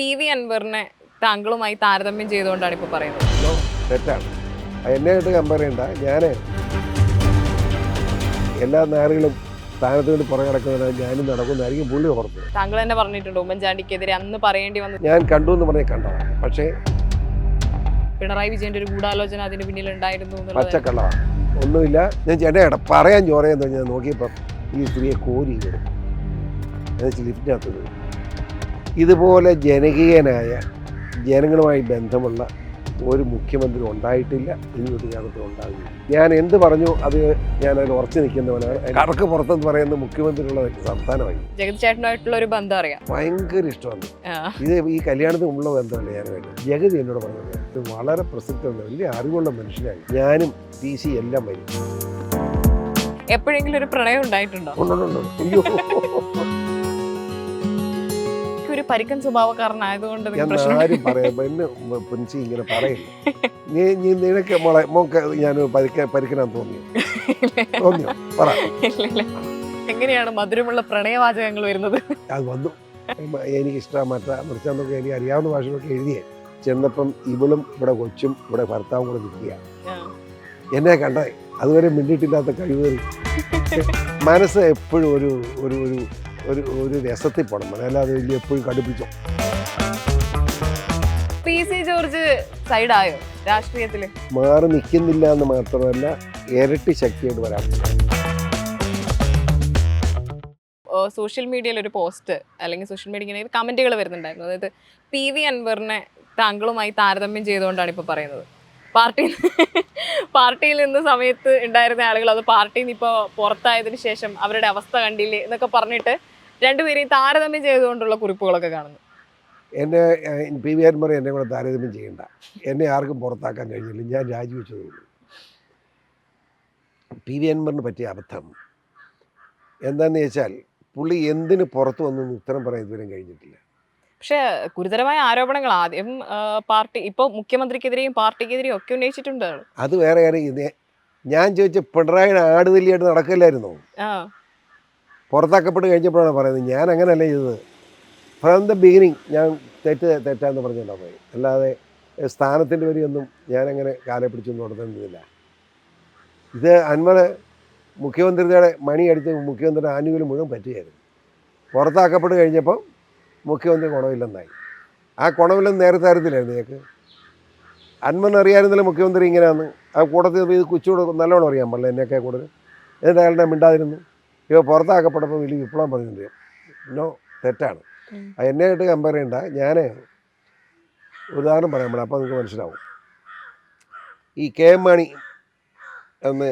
P V അൻവറിനെ താങ്കളുമായി താരതമ്യം ചെയ്തുകൊണ്ടാണ് ഇപ്പൊ പറയുന്നത്. തെറ്റാണ്. എന്നെ ആയിട്ട് കമ്പയർ ചെയ്യണ്ട. ഞാൻ എല്ലാ നാറുകളും സ്ഥാനത്ത് വേണ്ടി പുറകെ കിടക്കുന്നതിനാൽ ഞാനും നടക്കുന്നതായിരിക്കും പുള്ളി ഓർത്തത്. താങ്കൾ തന്നെ പറഞ്ഞിട്ടുണ്ട് ഉമ്മൻചാണ്ടിക്കെതിരെ അന്ന് പറയേണ്ടി വന്നു ഞാൻ കണ്ടു എന്ന് പറഞ്ഞ കണ്ടതാണ് പക്ഷേ പിണറായി വിജയന്റെ ഒരു ഗൂഢാലോചന അതിന് പിന്നിൽ ഉണ്ടായിരുന്നു പച്ചക്കള്ളമാണ് ഒന്നുമില്ല. ഞാൻ ചേട്ടാ പറയാൻ ചോറയെന്ന് ഞാൻ നോക്കിയപ്പം ഈ സ്ത്രീയെ കോരി ലിഫ്റ്റിനകത്ത്. ഇതുപോലെ ജനകീയനായ ജനങ്ങളുമായി ബന്ധമുള്ള ഒരു മുഖ്യമന്ത്രി ഉണ്ടായിട്ടില്ല ഇനി ഒരു കാലത്തും ഉണ്ടാകില്ല ഞാൻ എന്ത് പറഞ്ഞു അത് ഞാൻ അതിൽ ഉറച്ചു നിൽക്കുന്നവനാണ്. കടക്ക് പുറത്തെന്ന് പറയുന്ന മുഖ്യമന്ത്രിയുള്ള സംസ്ഥാനമായി. ജഗതിയായിട്ടുള്ള ഒരു ബന്ധം അറിയാം. ഭയങ്കര ഇഷ്ടമാണ്. ഇത് ഈ കല്യാണത്തിന് മുമ്പുള്ള ബന്ധമല്ല ഞാൻ വേണ്ടത് ജഗതി എന്നോട് പറഞ്ഞത്. ഇത് വളരെ പ്രസിദ്ധമുള്ള വലിയ അറിവുള്ള മനുഷ്യനായി ഞാനും പി സി എല്ലാം വരും എപ്പോഴെങ്കിലും ഒരു പ്രണയം ഉണ്ടായിട്ടുണ്ടോ? ഉണ്ടോ അയ്യോ. പരിക്കൻ സ്വഭാവക്കാരനായതുകൊണ്ട് ആരും പറയാം എന്നെ ഇങ്ങനെ പറയില്ല. നീ നീ നിനക്ക് മോളെ മോക്ക് ഞാൻ പരിക്ക തോന്നിയോ? തോന്നിയോ? പറ. എങ്ങനെയാണ് മധുരമുള്ള പ്രണയവാചകങ്ങൾ വരുന്നത്? അത് വന്നു. എനിക്ക് ഇഷ്ടമറ്റ മറിച്ചാന്നൊക്കെ എനിക്ക് അറിയാവുന്ന ഭാഷകളൊക്കെ എഴുതിയേ. ചെന്നപ്പം ഇവളും ഇവിടെ കൊച്ചും ഇവിടെ ഭർത്താവും കൂടെ നിൽക്കുക എന്നെ കണ്ടേ അതുവരെ മിണ്ടിയിട്ടില്ലാത്ത കഴിവ് മനസ്സ് എപ്പോഴും ഒരു ഒരു ഒരു ഒരു ഒരു രസത്തിൽ പോകണം അല്ലാതെ വലിയ എപ്പോഴും കടുപ്പിച്ചോ പി സി ജോർജ് സൈഡായോ രാഷ്ട്രീയത്തിൽ? മാറി നിൽക്കുന്നില്ല എന്ന് മാത്രമല്ല ഇരട്ടി ശക്തിയായിട്ട് വരാം. സോഷ്യൽ മീഡിയയിൽ ഒരു പോസ്റ്റ് അല്ലെങ്കിൽ സോഷ്യൽ മീഡിയയിൽ കമന്റുകൾ വരുന്നുണ്ടായിരുന്നു. അതായത് പി വി അൻവറിനെ താങ്കളുമായി താരതമ്യം ചെയ്തുകൊണ്ടാണ് ഇപ്പോൾ പറയുന്നത്. പാർട്ടി പാർട്ടിയിൽ നിന്ന് സമയത്ത് ഉണ്ടായിരുന്ന ആളുകൾ അത് പാർട്ടിയിൽ നിന്ന് ഇപ്പോൾ പുറത്തായതിനു ശേഷം അവരുടെ അവസ്ഥ കണ്ടില്ലേ എന്നൊക്കെ പറഞ്ഞിട്ട് രണ്ടുപേരെയും താരതമ്യം ചെയ്തുകൊണ്ടുള്ള കുറിപ്പുകളൊക്കെ കാണുന്നു. എന്നെ പി വി ആൻമറി എന്നെ കൂടെ താരതമ്യം ചെയ്യണ്ട. എന്നെ ആർക്കും പുറത്താക്കാൻ കഴിഞ്ഞില്ല ഞാൻ രാജിവെച്ചതേ ഉള്ളൂ. പി വി ആൻമറിന് പറ്റിയ അബദ്ധം എന്താന്ന് വെച്ചാൽ പുള്ളി എന്തിന് പുറത്തു വന്നു എന്ന് ഉത്തരം പറയാൻ ഇതുവരെ കഴിഞ്ഞിട്ടില്ല. പക്ഷേ ഗുരുതരമായ ആരോപണങ്ങൾ ആദ്യം പാർട്ടി ഇപ്പോൾ മുഖ്യമന്ത്രിക്കെതിരെയും പാർട്ടിക്കെതിരെയും ഒക്കെ ഉന്നയിച്ചിട്ടുണ്ട്. അത് വേറെ കാര്യം ഞാൻ ചോദിച്ച പിണറായി ആടുതല്ലിയായിട്ട് നടക്കില്ലായിരുന്നോ? പുറത്താക്കപ്പെട്ട് കഴിഞ്ഞപ്പോഴാണ് പറയുന്നത് ഞാൻ അങ്ങനെയല്ല ചെയ്തത്. ഫ്രം ദ ബിഗിനിങ് ഞാൻ തെറ്റ് തെറ്റാന്ന് പറഞ്ഞിട്ടുണ്ടാവും പോയി. അല്ലാതെ സ്ഥാനത്തിന്റെ വരെയൊന്നും ഞാനങ്ങനെ കാലെ പിടിച്ചൊന്നും നടത്തേണ്ടതില്ല ഇത് അൻവർ മുഖ്യമന്ത്രിയുടെ മണി അടിച്ച് മുഖ്യമന്ത്രിയുടെ ആനുകൂല്യം മുഴുവൻ പറ്റുകയായിരുന്നു പുറത്താക്കപ്പെട്ട് കഴിഞ്ഞപ്പോൾ മുഖ്യമന്ത്രി ഗുണമില്ലെന്നായി. ആ ഗുണമില്ലെന്ന് നേരത്തെ അറിയത്തില്ലായിരുന്നു ഞങ്ങൾക്ക് അൻവറിന് അറിയാമായിരുന്നില്ല മുഖ്യമന്ത്രി ഇങ്ങനെയാന്ന്. ആ കൂടത്തിൽ ഇത് കുച്ചുകൂടെ നല്ലോണം അറിയാൻ പാടില്ല എന്നെയൊക്കെ കൂടുതൽ. എന്നിട്ട് അയാളുടെ മിണ്ടാതിരുന്നു. ഇപ്പോൾ പുറത്താക്കപ്പെട്ടപ്പോൾ വലിയ വിപ്ലവം പറഞ്ഞിട്ടുണ്ട് നോ തെറ്റാണ്. എന്നെയായിട്ട് കമ്പയർ ചെയ്യണ്ട. ഞാൻ ഉദാഹരണം പറയാൻ പാടില്ല അപ്പോൾ നിങ്ങൾക്ക് മനസ്സിലാവും. ഈ കെ എം മാണി എന്ന്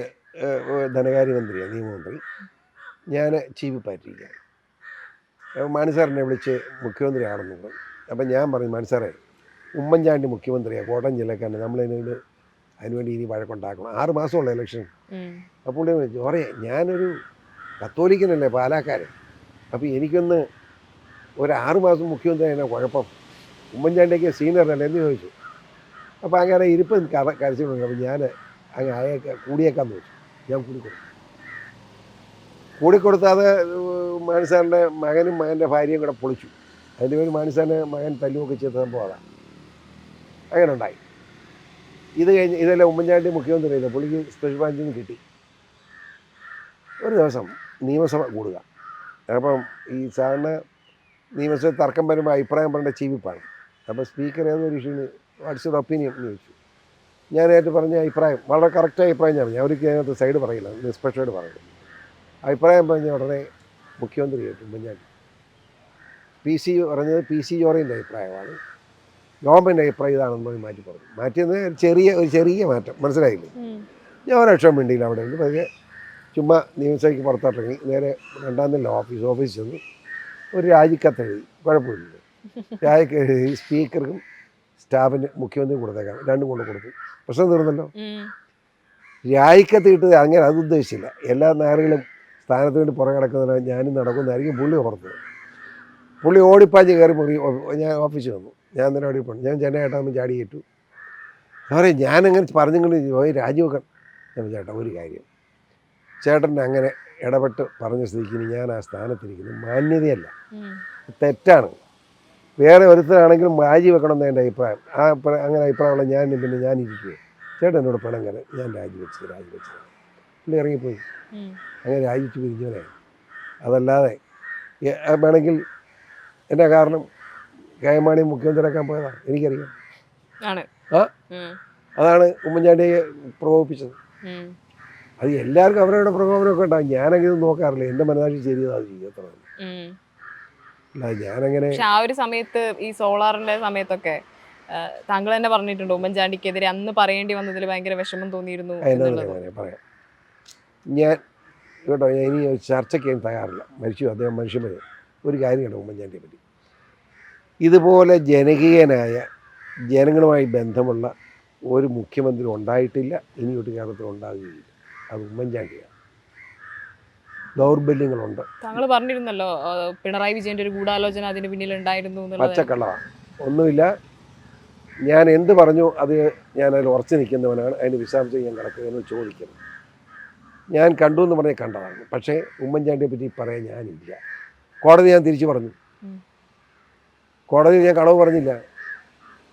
ധനകാര്യമന്ത്രിയാണ് നിയമമന്ത്രി. ഞാൻ ചീഫ് പാറ്റിരിക്കുകയാണ് അപ്പോൾ മാണി സാറിനെ വിളിച്ച് മുഖ്യമന്ത്രിയാണെന്ന് പറഞ്ഞു അപ്പം ഞാൻ പറഞ്ഞു മാണി സാറേ ഉമ്മൻചാണ്ടി മുഖ്യമന്ത്രിയാണ് കോട്ടയം ജില്ലക്കാരൻ നമ്മളതിനോട് അതിനുവേണ്ടി ഇനി വഴക്കുണ്ടാക്കണം. ആറ് മാസമുള്ള ഇലക്ഷൻ. അപ്പോൾ ജോറെ ഞാനൊരു കത്തോലിക്കനല്ലേ പാലാക്കാരൻ. അപ്പോൾ എനിക്കൊന്ന് ഒരു ആറ് മാസം മുഖ്യമന്ത്രി അതിനെ കുഴപ്പം. ഉമ്മൻചാണ്ടിയൊക്കെ സീനിയറല്ലേ എന്ന് ചോദിച്ചു. അപ്പോൾ അങ്ങനെ ഇരിപ്പ് കര കരച്ചിട്ടുണ്ട് അപ്പോൾ ഞാൻ അങ്ങ് അയക്ക കൂടിയേക്കാന്ന് ചോദിച്ചു. ഞാൻ കൂടിക്കൊടുത്തു. കൂടിക്കൊടുത്താതെ മാനിസാറിന്റെ മകനും മകന്റെ ഭാര്യയും കൂടെ പൊളിച്ചു. അതിന്റെ പേര് മാനിസാറിന്റെ മകൻ തല്ലുമൊക്കെ ചെയ്ത സംഭവം അതാണ് അങ്ങനെ ഉണ്ടായി. ഇത് കഴിഞ്ഞ് ഇതെല്ലാം ഉമ്മൻചാണ്ടി മുഖ്യമന്ത്രിയില്ല പുള്ളിക്ക് സ്പെഷ്യൽ ബ്രാഞ്ചിൽ നിന്ന് കിട്ടി. ഒരു ദിവസം നിയമസഭ കൂടുക. അപ്പം ഈ സാറിന് നിയമസഭ തർക്കം വരുമ്പോൾ അഭിപ്രായം പറയേണ്ട ചീവിപ്പാണ്. അപ്പോൾ സ്പീക്കർ ഏതൊരു വിഷയം വാട്സ് യുവർ ഒപ്പീനിയൻ എന്ന് ചോദിച്ചു. ഞാൻ ഞാനായിട്ട് പറഞ്ഞ അഭിപ്രായം വളരെ കറക്റ്റ് അഭിപ്രായം ഞാൻ ഞാൻ ഒരിക്കലും അതിനകത്ത് സൈഡ് പറയില്ല നിഷ്പക്ഷമായിട്ട് പറയും അഭിപ്രായം പറഞ്ഞ ഉടനെ മുഖ്യമന്ത്രി കേട്ടു ഉമ്മൻചാണ്ടി പി സി പറഞ്ഞത് പി സി ജോറിന്റെ അഭിപ്രായമാണ്. ഗവൺമെന്റ് അഭിപ്രായം ഇതാണെന്ന് പറഞ്ഞ് മാറ്റി പറഞ്ഞു. മാറ്റിയത് ചെറിയ ഒരു ചെറിയ മാറ്റം. മനസ്സിലായില്ലേ. ഞാൻ ഒരക്ഷരം വേണ്ടിയില്ല അവിടെ നിന്ന് പതുക്കെ ചുമ്മാ നിയമസഭയ്ക്ക് പുറത്തോട്ടിറങ്ങി നേരെ രണ്ടാം നില ഓഫീസ് ഓഫീസിൽ ചെന്ന് ഒരു രാജിക്കത്ത് എഴുതി. കുഴപ്പമില്ല. രാജിക്ക് എഴുതി സ്പീക്കർക്കും സ്റ്റാഫിന് മുഖ്യമന്ത്രി കൊടുത്തേക്കാം. രണ്ടും കൊണ്ട് കൊടുത്തു. പ്രശ്നം തീർന്നല്ലോ. രാജിക്കത്ത് കിട്ടത് അങ്ങനെ അത് ഉദ്ദേശിച്ചില്ല. എല്ലാ നാറുകളും സ്ഥാനത്ത് വേണ്ടി പുറകെ കിടക്കുന്നതിനാൽ ഞാനും നടക്കുന്നതായിരിക്കും പുള്ളി ഓർത്തത്. പുള്ളി ഓടിപ്പാഞ്ഞ് കയറി മുറി ഞാൻ ഓഫീസിൽ വന്നു. ഞാൻ തന്നെ ഓടി പോകണം ഞാൻ ചെന്നൈട്ടാകുമ്പോൾ ചാടി കിട്ടു അവരെ ഞാനങ്ങനെ പറഞ്ഞെങ്കിലും പോയി. രാജിവെക്കണം ഞാൻ ചേട്ടാ ഒരു കാര്യം ചേട്ടൻ അങ്ങനെ ഇടപെട്ട് പറഞ്ഞ സ്ഥിതിക്ക് ഞാൻ ആ സ്ഥാനത്തിരിക്കുന്നു. മാന്യതയല്ല. തെറ്റാണ്. വേറെ ഒരുത്തരാണെങ്കിലും രാജി വെക്കണം എന്ന് എന്റെ അഭിപ്രായം. ആ അങ്ങനെ അഭിപ്രായമുള്ള ഞാൻ പിന്നെ ഞാൻ ഇരിക്കുക ചേട്ടൻ എന്നോട് പണം കയറി ഞാൻ രാജിവെച്ചത് രാജിവെച്ചത് പുള്ളി ഇറങ്ങിപ്പോയി. അങ്ങനെ രാജിച്ച് പിരിഞ്ഞവനെ അതല്ലാതെ വേണമെങ്കിൽ എന്റെ കാരണം കയമാണി മുഖ്യമന്ത്രിയാക്കാൻ പോയതാണ്. എനിക്കറിയാം. ആ? അതാണ് ഉമ്മൻചാണ്ടിയെ പ്രകോപിപ്പിച്ചത്. അത് എല്ലാവർക്കും അവരവരുടെ പ്രകോപനമൊക്കെ ഉണ്ടാകും ഞാനങ്ങനെ നോക്കാറില്ല. എന്റെ മനസാക്ഷി ശരിയതാ ചെയ്യത്തുള്ളൂ ചെയ്യും അത്ര. അല്ല ഞാനങ്ങനെ പക്ഷെ ആ ഒരു സമയത്ത് ഈ സോളാറിന്റെ സമയത്തൊക്കെ താങ്കൾ തന്നെ പറഞ്ഞിട്ടുണ്ട് ഉമ്മൻചാണ്ടിക്കെതിരെ അന്ന് പറയേണ്ടി വന്നതിൽ ഭയങ്കര വിഷമം തോന്നിയിരുന്നു എന്നുള്ളത്. പറയാം. ഞാൻ കേട്ടോ ഞാൻ ഇനി ചർച്ചയ്ക്ക് ഞാൻ തയ്യാറില്ല. മരിച്ചു അദ്ദേഹം മനുഷ്യന് ഒരു കാര്യം കേട്ടോ ഉമ്മൻചാണ്ടിയെ പറ്റി. ഇതുപോലെ ജനകീയനായ ജനങ്ങളുമായി ബന്ധമുള്ള ഒരു മുഖ്യമന്ത്രി ഉണ്ടായിട്ടില്ല ഇനിയൊട്ട് കേരളത്തിൽ ഉണ്ടാകുകയില്ല അത് ഉമ്മൻചാണ്ടിയാണ് ദൗർബല്യങ്ങളുണ്ട്. താങ്കൾ പറഞ്ഞിരുന്നല്ലോ പിണറായി വിജയന്റെ ഒരു ഗൂഢാലോചന അതിന് പിന്നിൽ ഉണ്ടായിരുന്നു എന്നുള്ളത്. പച്ചക്കള്ളമാണ് ഒന്നുമില്ല. ഞാൻ എന്ത് പറഞ്ഞു അത് ഞാൻ അതിൽ ഉറച്ചു നിൽക്കുന്നവനാണ്. അതിന് വിശദാംശം ഞാൻ കിടക്കുന്നതിന് ചോദിക്കുന്നു. ഞാൻ കണ്ടു എന്ന് പറഞ്ഞാൽ കണ്ടതാണ് പക്ഷേ ഉമ്മൻചാണ്ടിയെ പറ്റി പറയാൻ ഞാനില്ല. കോടതി ഞാൻ തിരിച്ചു പറഞ്ഞു. കോടതിയിൽ ഞാൻ കളവ് പറഞ്ഞില്ല.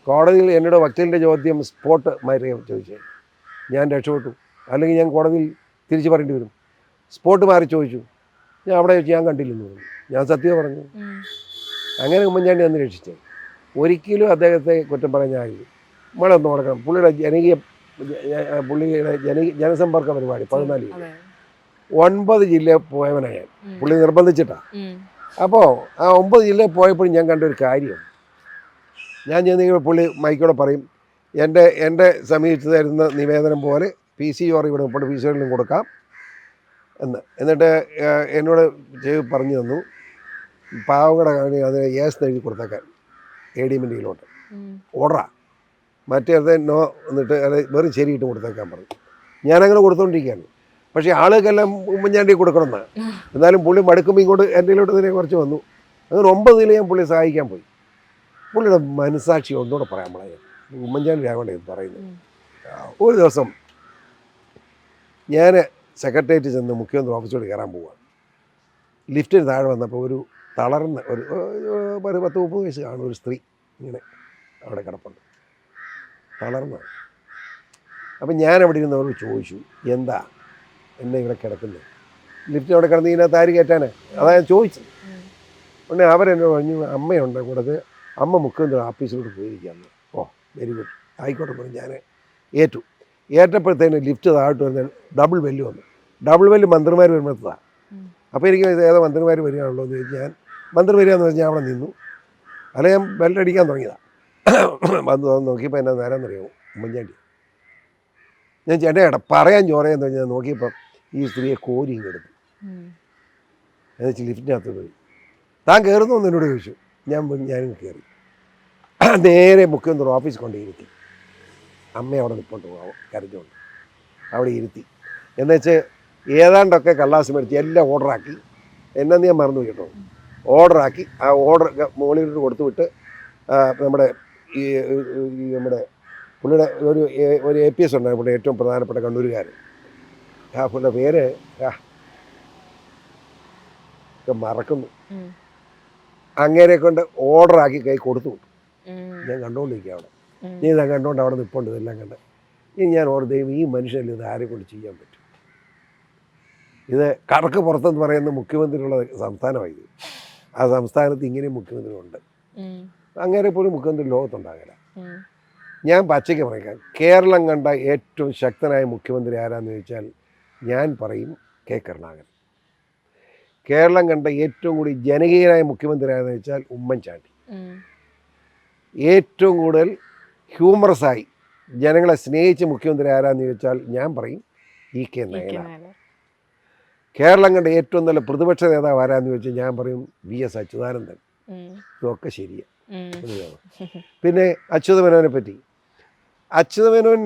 കോടതിയിൽ എന്നോട് വക്കീലിന്റെ ചോദ്യം സ്പോട്ട് മാറിയ ചോദിച്ചു. ഞാൻ രക്ഷപ്പെട്ടു. അല്ലെങ്കിൽ ഞാൻ കോടതിയിൽ തിരിച്ചു പറയേണ്ടി വരും. സ്പോട്ട് മാറി ചോദിച്ചു. ഞാൻ അവിടെ വെച്ച് ഞാൻ കണ്ടില്ലെന്ന് പറഞ്ഞു. ഞാൻ സത്യം പറഞ്ഞു. അങ്ങനെ ഉമ്മൻചാണ്ടി അന്ന് രക്ഷിച്ചത് ഒരിക്കലും അദ്ദേഹത്തെ കുറ്റം പറഞ്ഞാൽ ഒന്ന് കൊടുക്കണം പുള്ളിയുടെ ജനകീയ പുള്ളിയുടെ ജന ജനസമ്പർക്ക പരിപാടി പതിനാല് ജില്ല അതെ. ഒൻപത് ജില്ല പോയവനായ. പുള്ളി നിർബന്ധിച്ചിട്ടാ. ഉം. അപ്പോൾ ആ ഒമ്പത് ജില്ല പോയപ്പോഴും ഞാൻ കണ്ട ഒരു കാര്യം. ഞാൻ ചെന്നിങ്ങനെ പുള്ളി മൈക്കോടെ പറയും എന്റെ എന്റെ സമീപിച്ചു തരുന്ന നിവേദനം പോലെ പി സി ഓർ ഇവിടെ മുപ്പത് പി സികളിലും കൊടുക്കാം. എന്ന് എന്നിട്ട് എന്നോട് ചെയ്ത് പറഞ്ഞു തന്നു. പാവങ്ങളുടെ കാണി അത് യേസ് എഴുതി കൊടുത്തേക്കാൻ എ ഡി മിന്റെയിലോട്ട് ഉം. ഓർഡറാ. മറ്റേ അത് നോ എന്നിട്ട് അത് വെറും ശരിയിട്ട് കൊടുത്തേക്കാൻ പറഞ്ഞു. ഞാനങ്ങനെ കൊടുത്തുകൊണ്ടിരിക്കുകയാണ് പക്ഷേ ആളുകൾക്കെല്ലാം ഉമ്മൻചാണ്ടി കൊടുക്കണമെന്നാണ് എന്നാലും പുള്ളി മടുക്കുമ്പോൾ ഇങ്ങോട്ട് എന്റെ ഇതിലോട്ട് തന്നെ കുറച്ച് വന്നു. അങ്ങനെ ഒമ്പത് നില ഞാൻ പുള്ളിയെ സഹായിക്കാൻ പോയി. പുള്ളിയുടെ മനസാക്ഷി ഒന്നുകൂടെ പറയാൻ പറയാം ഉമ്മൻചാണ്ടി ഇത് പറയുന്നത് ഒരു ദിവസം ഞാൻ സെക്രട്ടേറിയറ്റ് ചെന്ന് മുഖ്യമന്ത്രി ഓഫീസോട് കയറാൻ പോവാണ് ലിഫ്റ്റിന് താഴെ വന്നപ്പോൾ ഒരു തളർന്ന ഒരു ഒരു പത്ത് മുപ്പത് വയസ്സ് കാണും ഒരു സ്ത്രീ ഇങ്ങനെ അവിടെ കിടപ്പുണ്ട്. തളർന്ന. അപ്പം ഞാൻ അവിടെ ഇരുന്നവരോട് ചോദിച്ചു എന്താ? എന്നെ ഇവിടെ കിടക്കുന്നത് ലിഫ്റ്റ് അവിടെ കിടന്ന് ഇതിനകത്ത് ആര് കയറ്റാനാ? അതാ ഞാൻ ചോദിച്ചത്. ഉടനെ അവരെന്നോട് പറഞ്ഞു അമ്മയുണ്ട് കൂടെ അമ്മ മുഖ്യമന്ത്രി ഓഫീസിലോട്ട് പോയിരിക്കാന്ന് ഓ വെരി ഗുഡ്. ആയിക്കോട്ടെ പറഞ്ഞു ഞാൻ ഏറ്റു. ഏറ്റപ്പോഴത്തേന് ലിഫ്റ്റ് താഴോട്ട് വരുന്ന ഡബിൾ വെല്ല് വന്നു ഡബിൾ വെല്ല് മന്ത്രിമാർ വരുമ്പോഴത്തതാണ് ഉം. അപ്പോൾ എനിക്ക് ഏതാ മന്ത്രിമാർ വരികയാണല്ലോ എന്ന് ചോദിച്ചു ഞാൻ മന്ത്രി വരികയെന്ന് വെച്ചാൽ ഞാൻ അവിടെ നിന്നു. അല്ല ഞാൻ ബെല്ലടിക്കാൻ തുടങ്ങിയതാണ് വന്ന് വന്ന് നോക്കിയപ്പോൾ എന്നാ നേരം അറിയാമോ ഉമ്മൻചാണ്ടി. ഞാൻ ചേട്ടാ പറയാൻ ചോറയെന്ന് പറഞ്ഞാൽ നോക്കിയപ്പോൾ ഈ സ്ത്രീയെ കോരി ഇങ്ങ് എടുത്തു. ഉം. എന്ന് വെച്ച് ലിഫ്റ്റിനകത്ത് പോയി. താൻ കയറുന്നു എന്നോട് ചോദിച്ചു. ഞാൻ ഞാനും കയറി നേരെ മുഖ്യമന്ത്രി ഓഫീസ് കൊണ്ട് ഇരുത്തി അമ്മ അവിടെ നിൽപ്പുണ്ട് പാവം കരഞ്ഞുകൊണ്ട്. അവിടെ ഇരുത്തി. എന്നുവെച്ച് ഏതാണ്ടൊക്കെ കള്ളാസ് മേടിച്ച് എല്ലാം ഓർഡറാക്കി. എന്നെ ഞാൻ മറന്നു കേട്ടോ. ഓർഡറാക്കി ആ ഓർഡർ മുകളിലോട്ട് കൊടുത്തു വിട്ട് നമ്മുടെ ഈ നമ്മുടെ പുള്ളിയുടെ ഒരു ഒരു എ പി എസ് ഉണ്ടായിരുന്നു പുള്ളി ഏറ്റവും പ്രധാനപ്പെട്ട കണ്ണൂരുകാരൻ. ആ പുള്ളിയുടെ പേര് ആ ഒക്കെ മറക്കുന്നു. അങ്ങേരെ കൊണ്ട് ഓർഡറാക്കി കൈ കൊടുത്തു ഞാൻ കണ്ടുകൊണ്ടിരിക്കുക അവിടെ. നീ ഇതാ കണ്ടുകൊണ്ട് അവിടെ നിൽപ്പുണ്ട് ഇതെല്ലാം കണ്ട്. ഇനി ഞാൻ ഓർ ദൈവം ഈ മനുഷ്യരിൽ ഇത് ആരെ കൊണ്ട് ചെയ്യാൻ പറ്റും? ഇത് കടക്ക് പുറത്തെന്ന് പറയുന്ന മുഖ്യമന്ത്രിയുള്ള സംസ്ഥാനമായി ആ സംസ്ഥാനത്ത് ഇങ്ങനെ മുഖ്യമന്ത്രി ഉണ്ട് ഉം. അങ്ങനെ പോലും മുഖ്യമന്ത്രി ലോകത്തുണ്ടാകില്ല. ഞാൻ പച്ചയ്ക്ക് പറയാം കേരളം കണ്ട ഏറ്റവും ശക്തനായ മുഖ്യമന്ത്രി ആരാന്ന് ചോദിച്ചാൽ ഞാൻ പറയും കെ കരുണാകരൻ. കേരളം കണ്ട ഏറ്റവും കൂടി ജനകീയനായ മുഖ്യമന്ത്രി ആരാന്ന് വെച്ചാൽ ഉമ്മൻചാണ്ടി. ഏറ്റവും കൂടുതൽ ഹ്യൂമറസായി. ജനങ്ങളെ സ്നേഹിച്ച മുഖ്യമന്ത്രി ആരാന്ന് ചോദിച്ചാൽ ഞാൻ പറയും ഇ കെ നയന നയനാർ കേരളം കണ്ട ഏറ്റവും നല്ല പ്രതിപക്ഷ നേതാവ് ആരാന്ന് ചോദിച്ചാൽ ഞാൻ പറയും വി എസ് അച്യുതാനന്ദൻ. ഇതൊക്കെ ശരിയാണ് പിന്നെ അച്യുത പിന്നെ അച്യുതമേനോനെ പറ്റി. അച്യുതമേനോൻ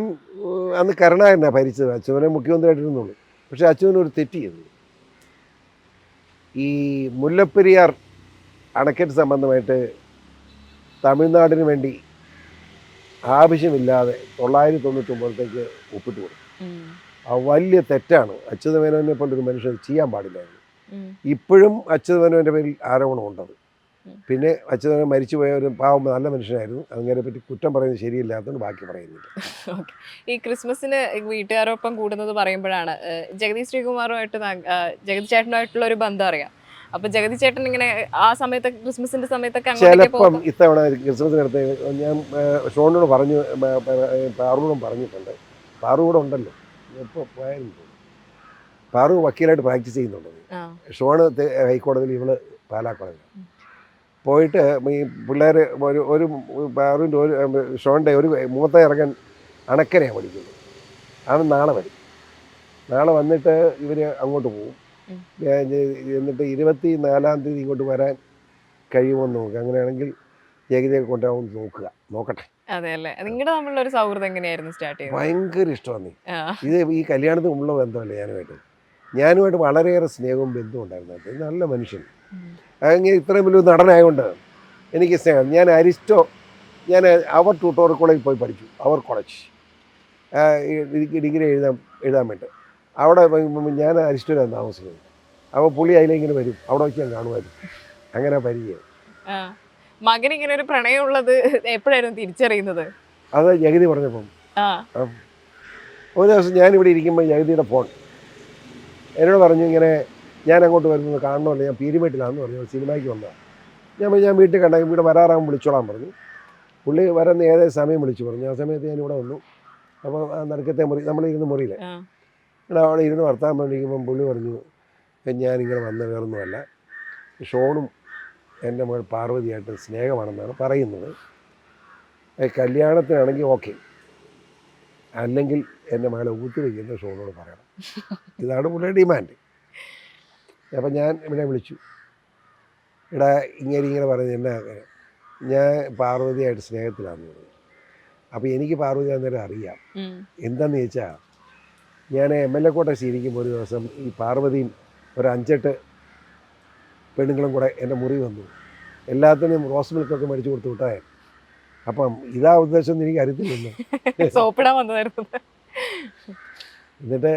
അന്ന് കരുണാകരനാണ് ഭരിച്ചത്. അച്യുതമേനോൻ മുഖ്യമന്ത്രിയായിട്ടിരുന്നുള്ളൂ പക്ഷെ അച്യുതൻ ഒരു തെറ്റ് ചെയ്തു. ഈ മുല്ലപ്പെരിയാർ അണക്കെട്ട് സംബന്ധമായിട്ട് തമിഴ്നാടിന് വേണ്ടി ആവശ്യമില്ലാതെ തൊള്ളായിരത്തി തൊണ്ണൂറ്റൊമ്പതത്തേക്ക് ഒപ്പിട്ട് കൊടുത്തു. ആ വലിയ തെറ്റാണ്. അച്യുതമേനോനെ പോലൊരു മനുഷ്യൻ ചെയ്യാൻ പാടില്ലായിരുന്നു. ഇപ്പോഴും അച്യുതമേനോന്റെ പേരിൽ ആരോപണം ഉണ്ടത്. പിന്നെ അച്ഛനെ മരിച്ചുപോയ ഒരു പാവം നല്ല മനുഷ്യനായിരുന്നു. അങ്ങനെ പറ്റി കുറ്റം പറയുന്നത് ശരിയില്ലാത്തതുകൊണ്ട് ബാക്കി പറയുന്നില്ല. ഈ ക്രിസ്മസിന് വീട്ടുകാരോടൊപ്പം കൂടുന്നത് പറയുമ്പോഴാണ് ജഗതി ശ്രീകുമാറുമായിട്ട് ജഗതി ചേട്ടനുമായിട്ടുള്ള ഒരു ബന്ധം അറിയാം. അപ്പൊ ജഗതി ചേട്ടൻ ഇങ്ങനെ ആ സമയത്ത് ക്രിസ്മസിന്റെ സമയത്തൊക്കെ ചിലപ്പം ഇത്തവണ ക്രിസ്മസിനടുത്ത് ഞാൻ ഷോണിനോട് പറഞ്ഞു പാറുവിനോടും പറഞ്ഞിട്ടുണ്ട്. പാറു കൂടെ ഉണ്ടല്ലോ. എപ്പോ പോകും പാറു വക്കീലായിട്ട് പ്രാക്ടീസ് ചെയ്യുന്നുണ്ട്. ഷോണ് ഹൈക്കോടതിയിൽ ഇവൾ പാലാ കോളേജിൽ പോയിട്ട് ഈ പിള്ളേർ ഒരു ഒരു പാറുവിന്റെ ഒരു ഷോണിന്റെ ഒരു മൂത്ത ഇറങ്ങാൻ അണക്കരയാണ് പഠിക്കുന്നത്. അവൻ നാളെ വരും. നാളെ വന്നിട്ട് ഇവർ അങ്ങോട്ട് പോകും എന്നിട്ട് ഇരുപത്തി നാലാം തീയതി ഇങ്ങോട്ട് വരാൻ കഴിയുമെന്ന് നോക്കുക അങ്ങനെയാണെങ്കിൽ ജഗതിയെ കൊണ്ടാവും നോക്കുക. നോക്കട്ടെ. അതെ അല്ലേ നിങ്ങളുടെ തമ്മിലുള്ള ഒരു സൗഹൃദം എങ്ങനെയായിരുന്നു സ്റ്റാർട്ട് ചെയ്തത്? ഭയങ്കര ഇഷ്ടമാണ് ഇത് ഈ കല്യാണത്തിന് ഉള്ള ബന്ധമല്ലേ ഞാനുമായിട്ട്? ഞാനുമായിട്ട് വളരെയേറെ സ്നേഹവും ബന്ധവും ഉണ്ടായിരുന്നു. നല്ല മനുഷ്യൻ. അങ്ങനെ ഇത്രയും വലിയ നടനായതുകൊണ്ട് എനിക്ക് സ്നേഹം. ഞാൻ അരിസ്റ്റോ ഞാൻ അവർ ട്യൂട്ടോറിയൽ കോളേജിൽ പോയി പഠിച്ചു. അവർ കോളേജ്. ഡിഗ്രി എഴുതാൻ എഴുതാൻ വേണ്ടി. അവിടെ ഞാൻ അരിസ്റ്റോയിലാണ് താമസിക്കുന്നത്. അപ്പോൾ പുള്ളി അതിലിങ്ങനെ വരും. അവിടെ വെച്ച് ഞാൻ കാണുമായിരുന്നു അങ്ങനെ പരിചയം. ആ. മകൻ ഇങ്ങനെ ഒരു പ്രണയം ഉള്ളത് എപ്പോഴായിരുന്നു തിരിച്ചറിയുന്നത്? അത് ജഗതി പറഞ്ഞപ്പം. ഒരു ദിവസം ഞാനിവിടെ ഇരിക്കുമ്പോൾ ജഗതിയുടെ ഫോൺ. എന്നോട് പറഞ്ഞു ഇങ്ങനെ ഞാൻ അങ്ങോട്ട് വരുന്നത് കാണണമല്ലോ. ഞാൻ പീരിമേട്ടിലാണെന്ന് പറഞ്ഞു. സിനിമയ്ക്ക് വന്നതാണ് ഞാൻ ഞാൻ വീട്ടിൽ കണ്ട ഇവിടെ വരാറാകുമ്പോൾ വിളിച്ചോളാൻ പറഞ്ഞു. പുള്ളി വരുന്ന ഏതേ സമയം വിളിച്ചു പറഞ്ഞു. ആ സമയത്ത് ഞാൻ ഇവിടെ വന്നു അപ്പോൾ നടക്കത്തെ മുറി നമ്മളിരുന്ന് മുറിയില്ലേ? ഇവിടെ അവിടെ ഇരുന്ന് വർത്താൻ പറഞ്ഞിരിക്കുമ്പം പുള്ളി പറഞ്ഞു ഞാനിങ്ങനെ വന്ന വേറൊന്നുമല്ല ഷോണും എന്റെ മകൾ പാർവതിയായിട്ട് സ്നേഹമാണെന്നാണ് പറയുന്നത്. കല്യാണത്തിനാണെങ്കിൽ ഓക്കെ. അല്ലെങ്കിൽ എന്റെ മകളെ ഊത്തിരിക്കുന്ന ഷോണോട് പറയണം. ഇതാണ് പുള്ളിയുടെ ഡിമാൻഡ്. അപ്പം ഞാൻ ഇവിടെ വിളിച്ചു. ഇവിടെ ഇങ്ങനെ ഇങ്ങനെ പറയുന്നത് എന്നാ ഞാൻ പാർവതിയായിട്ട് സ്നേഹത്തിലാണെന്ന് പറഞ്ഞു. അപ്പോൾ എനിക്ക് പാർവതി അന്നേരം അറിയാം. എന്താണെന്ന് ചോദിച്ചാൽ ഞാൻ എം എൽ എ കോട്ട ശീലിക്കുമ്പോൾ ഒരു ദിവസം ഈ പാർവതിയും ഒരു അഞ്ചെട്ട് പെണ്ണുങ്ങളും കൂടെ എന്റെ മുറി വന്നു. എല്ലാത്തിനും റോസ് മിൽക്കൊക്കെ മേടിച്ചു കൊടുത്തു വിട്ടായ അപ്പം ഇതാ ഉദ്ദേശം എനിക്ക് അറിയത്തില്ല സോപ്പിടാൻ വന്നതായിരുന്നു. എന്നിട്ട്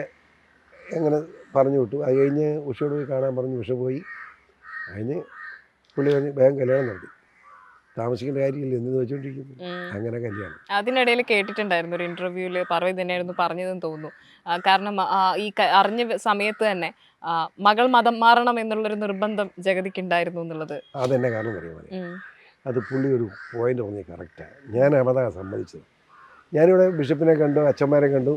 അങ്ങനെ പറഞ്ഞു വിട്ടു. അത് കഴിഞ്ഞ് ഉഷയോട് പോയി കാണാൻ പറഞ്ഞു. ഉഷ പോയി. അതിന് പുള്ളി പറഞ്ഞ് വേഗം കല്യാണം നടത്തി. താമസിക്കേണ്ട കാര്യമില്ല എന്ന് വെച്ചോണ്ടിരിക്കുന്നു. അങ്ങനെ കല്യാണം. അതിനിടയിൽ കേട്ടിട്ടുണ്ടായിരുന്നു ഒരു ഇന്റർവ്യൂവിൽ പറവി തന്നെയായിരുന്നു പറഞ്ഞതെന്ന് തോന്നുന്നു. കാരണം ഈ അറിഞ്ഞ സമയത്ത് തന്നെ മകൾ മതം മാറണം എന്നുള്ളൊരു നിർബന്ധം ജഗതിക്ക് ഉണ്ടായിരുന്നു എന്നുള്ളത്. അതെന്നെ കാരണം അറിയാമോ. അത് പുള്ളി ഒരു പോയിന്റ് പറഞ്ഞ് കറക്റ്റാണ് ഞാൻ അമതാ സമ്മതിച്ചത്. ഞാനിവിടെ ബിഷപ്പിനെ കണ്ടു അച്ഛന്മാരെ കണ്ടു.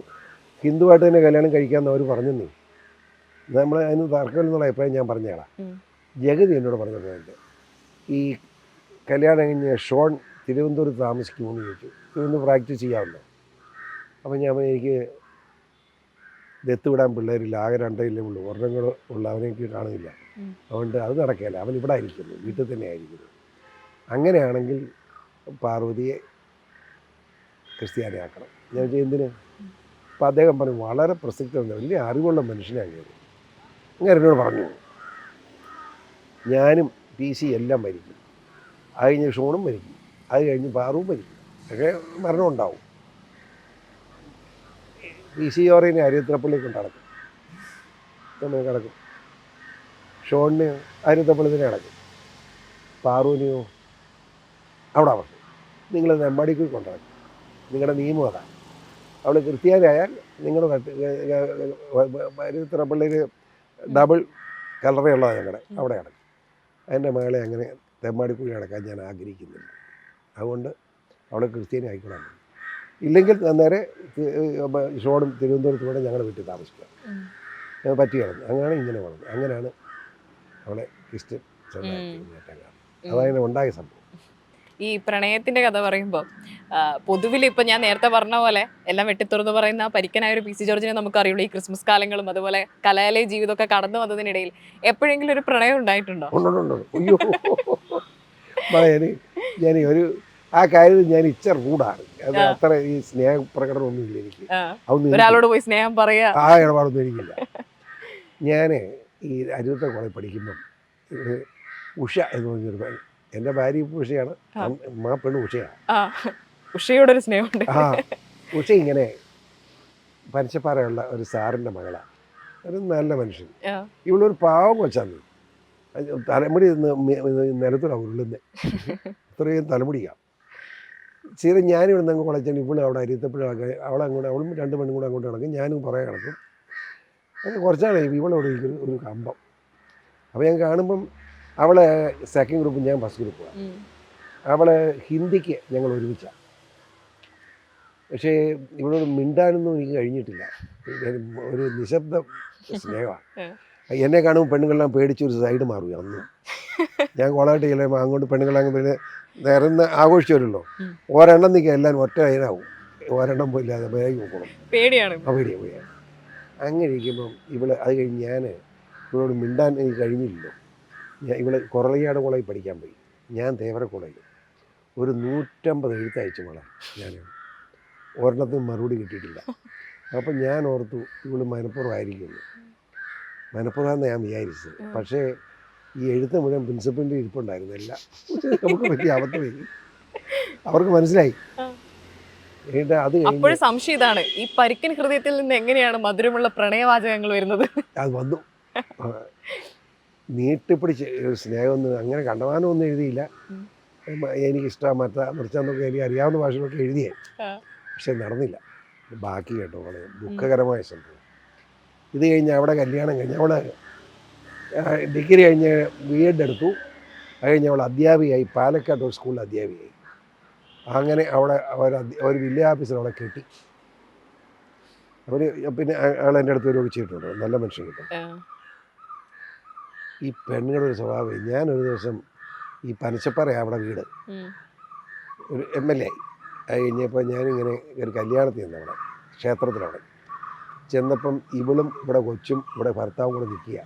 ഹിന്ദുവായിട്ട് തന്നെ കല്യാണം കഴിക്കാമെന്ന് അവർ പറഞ്ഞെന്നേ. നമ്മൾ അതിന് തർക്കമില്ലെന്നുള്ള അഭിപ്രായം ഞാൻ പറഞ്ഞേളാം. ജഗതി എന്നോട് പറഞ്ഞ പോയിന്റ് ഈ കല്യാണം കഴിഞ്ഞ് ഷോൺ തിരുവനന്തപുരത്ത് താമസിക്കുമെന്ന് ചോദിച്ചു. ഇതൊന്ന് പ്രാക്ടീസ് ചെയ്യാമല്ലോ. അപ്പം ഞാൻ എനിക്ക് ദത്ത് വിടാൻ പിള്ളേരില്ല ആകെ രണ്ടേ ഇല്ലേ ഉള്ളൂ. ഒരെണ്ണം കൂടെ ഉള്ള അവനെ കാണുന്നില്ല. അതുകൊണ്ട് അത് നടക്കില്ല അവൻ ഇവിടെ ആയിരിക്കുന്നു വീട്ടിൽ തന്നെ ആയിരിക്കുന്നു. അങ്ങനെയാണെങ്കിൽ പാർവതിയെ ക്രിസ്ത്യാനിയാക്കണം ഞാൻ എന്തിന്? അപ്പം അദ്ദേഹം പറഞ്ഞു വളരെ പ്രസക്തമുണ്ട് വലിയ അറിവുള്ള മനുഷ്യനാണ് ഞാൻ. അങ്ങനെ എന്നോട് പറഞ്ഞു. ഞാനും പി സി എല്ലാം മരിക്കും അത് കഴിഞ്ഞ് ഷോണും മരിക്കും അത് കഴിഞ്ഞ് പാറും മരിക്കും ഒക്കെ മരണം ഉണ്ടാവും. പി സി ഓറിനെ അരിയത്തപ്പള്ളി കൊണ്ട് നടക്കും. നമ്മൾ കിടക്കും ഷോണിന് അരിയത്തപ്പള്ളി തന്നെ കിടക്കും പാറുവിനെയോ? അവിടെ അവർ നിങ്ങൾ നെമ്മടിക്ക് കൊണ്ടിറക്കും നിങ്ങളുടെ നിയമം അതാണ് അവൾ ക്രിസ്ത്യാനിയായാൽ നിങ്ങൾ അരിയത്തപ്പള്ളിയിൽ ഡബിൾ കലറയുള്ളതാണ് ഞങ്ങളുടെ അവിടെ കിടക്കും അതിന്റെ മകളെ അങ്ങനെ തെമ്മാടിക്കുഴി അടക്കാൻ ഞാൻ ആഗ്രഹിക്കുന്നില്ല. അതുകൊണ്ട് അവളെ ക്രിസ്ത്യാനി ആയിക്കോളാം. ഇല്ലെങ്കിൽ നേരെ ഷോടും തിരുവനന്തപുരത്ത് കൂടെ ഞങ്ങളുടെ വീട്ടിൽ താമസിക്കാം. പറ്റി കിടന്നു അങ്ങനെയാണ് ഇങ്ങനെ വളർന്നത്. അങ്ങനെയാണ് അവളെ ക്രിസ്ത്യൻ അതായത് ഉണ്ടായ സംഭവം. ഈ പ്രണയത്തിന്റെ കഥ പറയുമ്പോൾ പൊതുവിൽ ഇപ്പൊ ഞാൻ നേരത്തെ പറഞ്ഞ പോലെ എല്ലാം വെട്ടിത്തുറന്ന് പറയുന്ന പരിക്കനായ ഒരു പി സി ജോർജിനെ നമുക്ക് അറിയുള്ളൂ ഈ ക്രിസ്മസ് കാലങ്ങളും അതുപോലെ കലാലയ ജീവിതമൊക്കെ കടന്നു വന്നതിനിടയിൽ എപ്പോഴെങ്കിലും ഒരു പ്രണയം ഉണ്ടായിട്ടുണ്ടോ? ഞാൻ ഒരു ആ കാര്യത്തിൽ ഞാൻ ഇച്ച റൂഡാണ് അത് അത്ര ഈ സ്നേഹ ഇല്ല എനിക്ക്. ഒരാളോട് പോയി സ്നേഹം പറയാ. ആ ഇടപാടൊന്നും എനിക്കില്ല. ഞാൻ ഈ അരുവത്തെ കോളേജ് പഠിക്കുമ്പം ഉഷ എന്ന് പറഞ്ഞൊരു എന്റെ ഭാര്യ ഇപ്പോൾ ഉഷയാണ്. മാ പെണ്ണ് ഉഷയാണ്. ആ ഒരു സ്നേഹമുണ്ട്. ആ ഉഷ ഇങ്ങനെ പനച്ചപ്പാറയുള്ള ഒരു സാറിന്റെ മകളാണ് ഒരു നല്ല മനുഷ്യൻ. ഇവളൊരു പാവം കൊച്ചാന്ന് അത് തലമുടി നിലത്തൂടാ ഉരുളുന്നത് ഇത്രയും തലമുടിയാണ് സ്ഥിരം ഞാനിവിടെ നിന്ന് അങ്ങ് കുളച്ചാൽ ഇവിടെ അവിടെ അരിയത്തപ്പോഴൊക്കെ അവളെ അങ്ങോട്ട് അവളും രണ്ട് പെണ്ണും കൂടെ അങ്ങോട്ട് കിടക്കും. ഞാനും കുറേ കിടക്കും. അങ്ങനെ കുറച്ചാളെ ഇവളോട് ഒരു ഒരു കമ്പം. അപ്പോൾ ഞാൻ കാണുമ്പം അവളെ സെക്കൻഡ് ഗ്രൂപ്പ് ഞാൻ ഫസ്റ്റ് ഗ്രൂപ്പാണ്. അവളെ ഹിന്ദിക്ക് ഞങ്ങൾ ഒരുമിച്ചാണ് പക്ഷേ ഇവളോട് മിണ്ടാനൊന്നും എനിക്ക് കഴിഞ്ഞിട്ടില്ല. ഒരു നിശബ്ദ സ്നേഹമാണ് എന്നെ കാണുമ്പോൾ പെണ്ണുങ്ങളെല്ലാം പേടിച്ചൊരു സൈഡ് മാറുക അന്ന്. ഞാൻ കോളായിട്ട് ചെല്ലുമ്പോൾ അങ്ങോട്ട് പെണ്ണുങ്ങളങ്ങ് പിന്നെ നിരന്ന് ആഘോഷിച്ചവരുള്ളൂ. ഒരെണ്ണം നിൽക്കുക എല്ലാവരും ഒറ്റ അതിനാവും ഒരെണ്ണം പോയില്ലാതെ ബാഗ് പോകണം പേടിയാണ്. ആ പേടിയാണ് പേടിയാ. അങ്ങനെ ഇരിക്കുമ്പം ഇവൾ അത് കഴിഞ്ഞ് ഞാൻ ഇവളോട് മിണ്ടാൻ എനിക്ക് കഴിഞ്ഞില്ലല്ലോ. ഞാൻ ഇവൾ കുറളിയാട് കോളേജിൽ പഠിക്കാൻ പോയി. ഞാൻ തേവര കോളേജിൽ ഒരു നൂറ്റമ്പത് എഴുത്തയച്ചു മോളെ ഞാൻ ഒരെണ്ണത്തിന് മറുപടി കിട്ടിയിട്ടില്ല. അപ്പം ഞാൻ ഓർത്തു ഇവൾ മനഃപൂർവമായിരിക്കുമെന്ന് മനഃപൂർവമെന്ന് ഞാൻ വിചാരിച്ചത്. പക്ഷേ ഈ എഴുത്ത് മുഴുവൻ പ്രിൻസിപ്പലിന്റെ ഇരിപ്പുണ്ടായിരുന്നു. എല്ലാം നമുക്ക് പറ്റിയ അബദ്ധമായി അവർക്ക് മനസ്സിലായി. അത് അപ്പോഴും സംശയം ഇതാണ്. ഈ പരിക്കൻ ഹൃദയത്തിൽ നിന്ന് എങ്ങനെയാണ് മധുരമുള്ള പ്രണയവാചകങ്ങൾ വരുന്നത്? അത് വന്നു. നീട്ടിപ്പിടിച്ച് ഒരു സ്നേഹമൊന്നും അങ്ങനെ കണ്ടമാനമൊന്നും എഴുതിയില്ല. എനിക്കിഷ്ടമാണ് മറ്റ മറിച്ചെന്നൊക്കെ എനിക്ക് അറിയാവുന്ന ഭാഷകളൊക്കെ എഴുതിയേ. പക്ഷെ നടന്നില്ല. ബാക്കി കേട്ടോ വളരെ ദുഃഖകരമായ സംഭവം. ഇത് കഴിഞ്ഞ് അവിടെ കല്യാണം കഴിഞ്ഞ് അവിടെ ഡിഗ്രി കഴിഞ്ഞ് ബി എഡ് എടുത്തു അത് കഴിഞ്ഞ് അവൾ അധ്യാപികയായി പാലക്കാട് ഒരു സ്കൂളിൽ അധ്യാപികയായി. അങ്ങനെ അവിടെ അവർ ഒരു വില്ലേജ് ഓഫീസർ അവളെ കെട്ടി. അവർ പിന്നെ അയാൾ എന്റെ അടുത്ത് ഒരു ചെയ്തിട്ടുണ്ട് നല്ല മനുഷ്യൻ കിട്ടും. ഈ പെണ്ണുങ്ങളുടെ ഒരു സ്വഭാവം. ഞാൻ ഒരു ദിവസം ഈ പനച്ചപ്പാറ അവിടെ വീട്. ഒരു എം എൽ എ ആയി അത് കഴിഞ്ഞപ്പോൾ ഞാനിങ്ങനെ ഒരു കല്യാണത്തിൽ നിന്ന് അവിടെ ക്ഷേത്രത്തിലവിടെ ചെന്നപ്പം ഇവളും ഇവിടെ കൊച്ചും ഇവിടെ ഭർത്താവും കൂടെ നിൽക്കുക.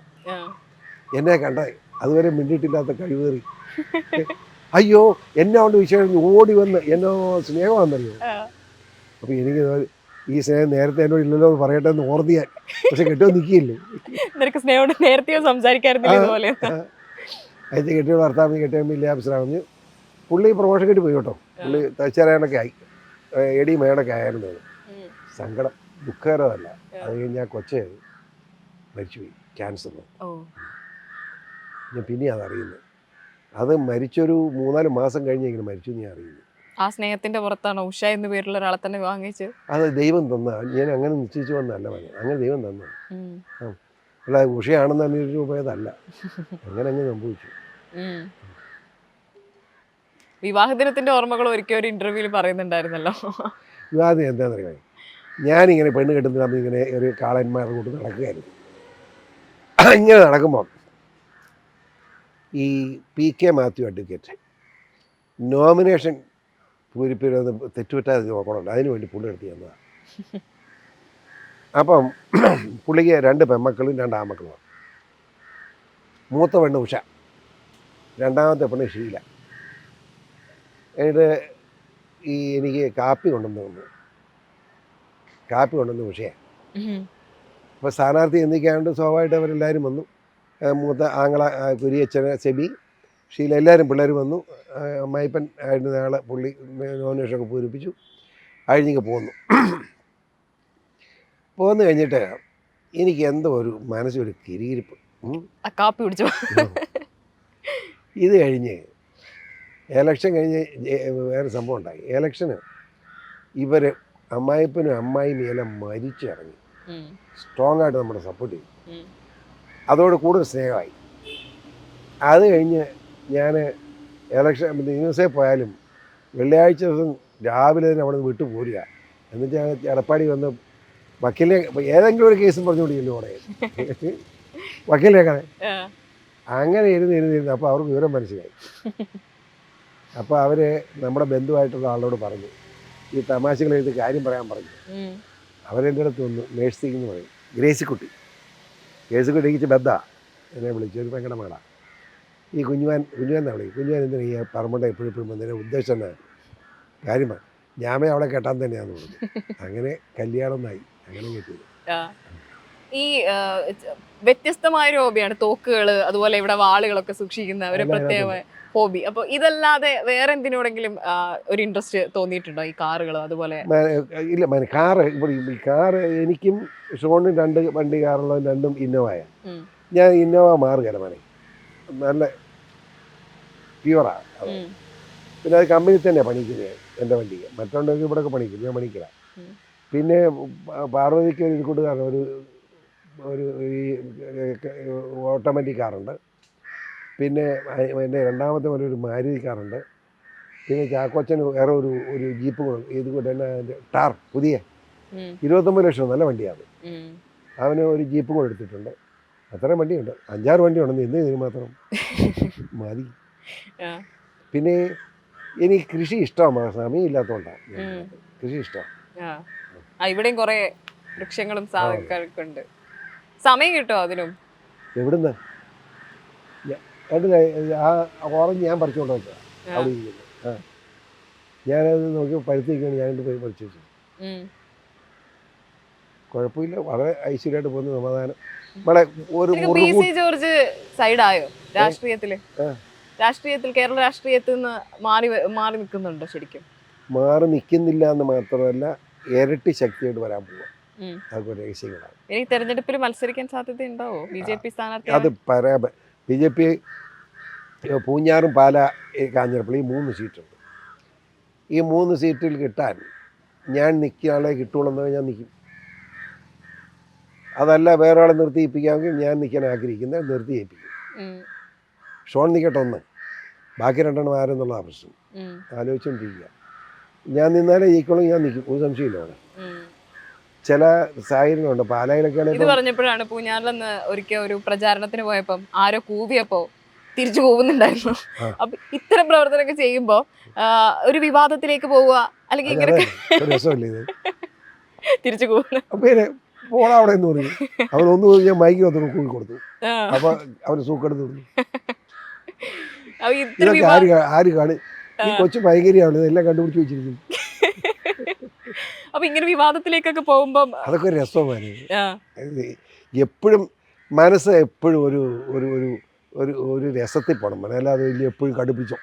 എന്നെ കണ്ട അതുവരെ മിണ്ടിയിട്ടില്ലാത്ത കഴിവേറി. അയ്യോ എന്നെ കൊണ്ട് വിശേഷം ഓടി വന്ന് എന്നോ സ്നേഹമാണെന്നറിയോ അപ്പം അപ്പോൾ എനിക്ക് ഈ സ്നേഹം നേരത്തെ എന്നോട് ഇല്ലല്ലോ എന്ന് പറയട്ടെ എന്ന് ഓർത്തിയാൽ ഞാൻ. പക്ഷെ കെട്ടോ നിൽക്കിയില്ലേ നിനക്ക് സ്നേഹോട് നേരത്തെ സംസാരിക്കാറില്ല. ഇതുപോലെ. അതിന് കെട്ടിയ ഭർത്താവിന് കെട്ടിയ വലിയ അഭിസ്രാമിഞ്ഞ് പുള്ളി പ്രൊമോഷൻ കിട്ടി പോയി കേട്ടോ. പുള്ളി തച്ചാരായണൊക്കെ ആയി. എടി മേടൊക്കെ ആയിരുന്നു. സങ്കടം ദുഃഖകരമല്ല. അത് കഴിഞ്ഞ് ആ കൊച്ചെ മരിച്ചുപോയി. ക്യാൻസർ ഞാൻ പിന്നെ അത് അറിയുന്നത് അത് മരിച്ചൊരു മൂന്നാൽ മാസം കഴിഞ്ഞ് ഇങ്ങനെ മരിച്ചു ഞാൻ അറിയുന്നു. ആ സ്നേഹത്തിന്റെ പുറത്താണ് ഉഷ എന്ന പേരുള്ള ഒരാളെ തന്നെ വാങ്ങിച്ച്. അത് ദൈവം തന്ന ഞാൻ അങ്ങനെ നിശ്ചയിച്ചു വന്നല്ല പറഞ്ഞു അങ്ങനെ ദൈവം തന്നു. അല്ല ഉഷയാണെന്ന് അന്വേഷിച്ചു പോയതല്ല അങ്ങനെ അങ്ങ് സംഭവിച്ചു. വിവാഹ ദിനത്തിന്റെ ഓർമ്മകൾ ഒരിക്കൽ ഒരു ഇന്റർവ്യൂവിൽ പറയുന്നുണ്ടായിരുന്നല്ലോ. വിവാഹ ദിനം എന്താണെന്നറിയാം ഞാനിങ്ങനെ പെണ്ണ് കെട്ടുന്ന സമയം ഇങ്ങനെ ഒരു കാളന്മാരുടെ കൂട്ട് നടക്കുകയായിരുന്നു. ഇങ്ങനെ നടക്കുമ്പോൾ ഈ P K Mathew advocate nomination പൂരിപ്പിരുന്ന് തെറ്റുപറ്റാതെ നോക്കണമല്ലോ. അതിന് വേണ്ടി പുള്ളി എടുത്ത് തന്നതാണ് അപ്പം പുള്ളിക്ക് രണ്ട് പെമ്മക്കളും രണ്ട് ആമക്കളുമാണ് മൂത്ത പെണ്ണ് ഉഷ. രണ്ടാമത്തെ പെണ്ണ് ഷീല. എന്നിട്ട് ഈ എനിക്ക് കാപ്പി കൊണ്ടുവന്നു തന്നു. കാപ്പി കൊണ്ടുവന്ന ഉഷയാണ്. അപ്പോൾ സ്ഥാനാർത്ഥി എന്തൊക്കെയാണ്ട് സ്വാഭാവികമായിട്ട് അവരെല്ലാവരും വന്നു. മൂത്ത ആങ്ങള കുരിയച്ഛന് സെബി ഷീല എല്ലാവരും പിള്ളേർ വന്നു. അമ്മായിപ്പൻ ആയിരുന്ന ആളെ പുള്ളി നോമിനേഷനൊക്കെ പൂരിപ്പിച്ചു. അഴിഞ്ഞിങ്ങ് പോന്നു. പോന്നു കഴിഞ്ഞിട്ട് എനിക്ക് എന്തോ ഒരു മനസ്സൊരു കിരികിരിപ്പ്. കാപ്പി പിടിച്ചു ഇത് കഴിഞ്ഞ് എലക്ഷൻ കഴിഞ്ഞ് വേറെ സംഭവം ഉണ്ടായി. എലക്ഷന് ഇവർ അമ്മായിപ്പനും അമ്മായിയും എല്ലാം മരിച്ചിറങ്ങി. സ്ട്രോങ് ആയിട്ട് നമ്മുടെ സപ്പോർട്ട് ചെയ്തു. അതോട് കൂടുതൽ സ്നേഹമായി. അത് കഴിഞ്ഞ് ഞാൻ ഇലക്ഷൻ ന്യൂസേ പോയാലും വെള്ളിയാഴ്ച ദിവസം രാവിലെ തന്നെ അവിടെ നിന്ന് വിട്ടു പോരുക. എന്നിട്ട് ഞാൻ എടപ്പാടി വന്ന് വക്കീലിനെ ഏതെങ്കിലും ഒരു കേസും പറഞ്ഞുകൊണ്ടിരിക്കുന്നു അവിടെ. വക്കീലിനെ. അങ്ങനെ ഇരുന്ന് ഇരുന്ന് ഇരുന്ന് അപ്പോൾ അവർക്ക് വിവരം മനസ്സിലായി. അപ്പോൾ അവർ നമ്മുടെ ബന്ധുവായിട്ടുള്ള ആളോട് പറഞ്ഞു. ഈ തമാശകൾ എഴുതി കാര്യം പറയാൻ പറഞ്ഞു. അവരെന്റെ അടുത്ത് വന്നു മേഴ്സിക്ക് എന്ന് പറയും. ഗ്രേസിക്കുട്ടി. ഗ്രേസിക്കുട്ടി എനിക്ക് ബദ്ധ. എന്നെ വിളിച്ചു. ഒരു പെങ്ങളുടെ മകളാ. ഈ കുഞ്ഞുവാൻ കുഞ്ഞുവാൻ എന്നാണ് വിളിക്കും കുഞ്ഞുവാൻ എന്തിനാ ഈ പറമ്പണ്ട എപ്പോഴും എപ്പോഴും വന്നതിന് ഉദ്ദേശം തന്നെ കാര്യമാണ് ഞാമേ അവളെ കെട്ടാൻ തന്നെയാന്ന് പറഞ്ഞു. അങ്ങനെ കല്യാണം എന്നായി അങ്ങനെ കിട്ടിയത്. ഈ വ്യത്യസ്തമായ ഒരു ഹോബിയാണ് തോക്കുകൾ അതുപോലെ ഇവിടെ വാളുകളൊക്കെ സൂക്ഷിക്കുന്ന ഒരു പ്രത്യേക ഹോബി. അപ്പോൾ ഇതല്ലാതെ വേറെ എന്തിനോടെങ്കിലും ഒരു ഇൻട്രസ്റ്റ് തോന്നിയിട്ടുണ്ടോ ഈ കാറുകൾ അതുപോലെ? ഇല്ല കാറ് ഇവിടെ ഈ കാറ് എനിക്കും ഷോണിനും രണ്ട് വണ്ടി കാറുള്ള രണ്ടും ഇന്നോവയാണ്. ഞാൻ ഇന്നോവ മാറുകയല്ല മനെ. നല്ല പ്യുവറാണ് പിന്നെ അത് കമ്പനി തന്നെ പണിക്കുന്നത് എന്റെ വണ്ടിക്ക്. മറ്റുള്ളവർക്ക് ഇവിടെയൊക്കെ പണിക്കും ഞാൻ പണിക്കില്ല. പിന്നെ പാർവതിക്ക് ഒരു കൂട്ടുകാരൻ ഒരു ഒരു ഈ ഓട്ടോമാറ്റിക് കാറുണ്ട് പിന്നെ എന്റെ രണ്ടാമത്തെ പോലെ ഒരു മാരുതി കാറുണ്ട് പിന്നെ ചാക്കോച്ചന് വേറെ ഒരു ഒരു ജീപ്പ് ഇത് കൂടെ തന്നെ അതിന്റെ ടാർ പുതിയ. ഇരുപത്തൊമ്പത് ലക്ഷം നല്ല വണ്ടിയാണ്. അവന് ഒരു ജീപ്പ് കൂടെ എടുത്തിട്ടുണ്ട്. അത്രയും വണ്ടിയുണ്ട്. അഞ്ചാറ് വണ്ടി ഉണ്ടെന്ന് ഇന്ന് ഇതിന് മാത്രം മതി. പിന്നെ എനിക്ക് കൃഷി ഇഷ്ടമാണ്. സമയം ഇല്ലാത്തതുകൊണ്ടാണ് കൃഷി ഇഷ്ടം. ആ. ആ ഇവിടെയും കുറേ വൃക്ഷങ്ങളും സാധനങ്ങളൊക്കെ ഉണ്ട്. സമയം കിട്ടുമോ അതിനും? എവിടുന്ന്? ആ ഓറഞ്ച് ഞാൻ പറിച്ചുകൊണ്ട് വെച്ചാ അവിടെ ഇരിക്കുന്നത് ആ. ഞാനത് നോക്കി പഴുത്തിരിക്കുകയാണ്. ഞാനിട്ട് പോയി പറിച്ചു വെച്ചു കുഴപ്പമില്ല. വളരെ ഐശ്വര്യമായിട്ട് പോകുന്ന സമാധാനം. ഇവിടെ ഒരു ശരിക്കും പി മുറുകു സി ജോർജ് സൈഡായോ രാഷ്ട്രീയത്തിൽ. രാഷ്ട്രീയത്തിൽ കേരള രാഷ്ട്രീയത്തിൽ നിന്ന് മാറി മാറി നിൽക്കുന്നുണ്ടോ ശരിക്കും? മാറി നിൽക്കുന്നില്ല എന്ന് മാത്രമല്ല ഇരട്ടി ശക്തിയായിട്ട് വരാൻ പോവുക. അതൊക്കെ രഹസ്യങ്ങളാണ്. ഇനി തെരഞ്ഞെടുപ്പിൽ മത്സരിക്കാൻ സാധ്യത ഉണ്ടാവോ ബി ജെ പി അത് പറയാ ബി ജെ പി പൂഞ്ഞാറും പാല കാഞ്ഞിരപ്പള്ളി ഈ മൂന്ന് സീറ്റുണ്ട്. ഈ മൂന്ന് സീറ്റിൽ കിട്ടാൻ ഞാൻ നിൽക്കുകയാളെ കിട്ടുള്ളൂ എന്ന് ഞാൻ നിൽക്കും. അതല്ല വേറെ ആളെ നിർത്തിയിപ്പിക്കാമെങ്കിൽ ഞാൻ നിൽക്കാൻ ആഗ്രഹിക്കുന്നത് നിർത്തിയിപ്പിക്കും ഷോൺ നിൽക്കട്ടെ ഒന്ന് ബാക്കി രണ്ടെണ്ണം ആരെന്നുള്ളതാണ് പ്രശ്നം. ആലോചിച്ചുകൊണ്ടിരിക്കുക ഞാൻ നിന്നാലേ ഈക്വളും ഞാൻ നിൽക്കും. ഒരു സംശയമില്ല അവിടെ. ചില സാഹചര്യങ്ങളുണ്ട്. പാലായിലൊക്കെ ഇത് പറഞ്ഞപ്പോഴാണ് പൂഞ്ഞാറിലെന്ന് ഒരിക്കൽ ഒരു പ്രചാരണത്തിന് പോയപ്പോൾ ആരോ കൂവിയപ്പോ തിരിച്ചു പോകുന്നുണ്ടായിരുന്നു. അപ്പൊ ഇത്തരം പ്രവർത്തനമൊക്കെ ചെയ്യുമ്പോ ഒരു വിവാദത്തിലേക്ക് പോവുക അല്ലെങ്കിൽ ഇങ്ങനെ തിരിച്ചു പോകുന്നു പോടാ അവിടെ എന്ന് പറഞ്ഞു. അവൻ ഒന്ന് പോയി ഞാൻ മൈക്ക് വന്നു കൂടി കൊടുത്തു. അപ്പൊ അവന് സൂക്കെടുത്ത് കൊടുത്തു. ഇതൊക്കെ ആര് ആര് കാണി ഈ കൊച്ചു ഭയങ്കരിയാണ് ഇതെല്ലാം കണ്ടുപിടിച്ച് വെച്ചിരിക്കുന്നു. അപ്പൊ ഇങ്ങനെ വിവാദത്തിലേക്കൊക്കെ പോകുമ്പോ അതൊക്കെ ഒരു രസമാണ് എപ്പോഴും മനസ്സ് എപ്പോഴും ഒരു ഒരു ഒരു ഒരു ഒരു രസത്തിൽ പോകണം മനല്ലാതെ വലിയ എപ്പോഴും കടുപ്പിച്ചോ.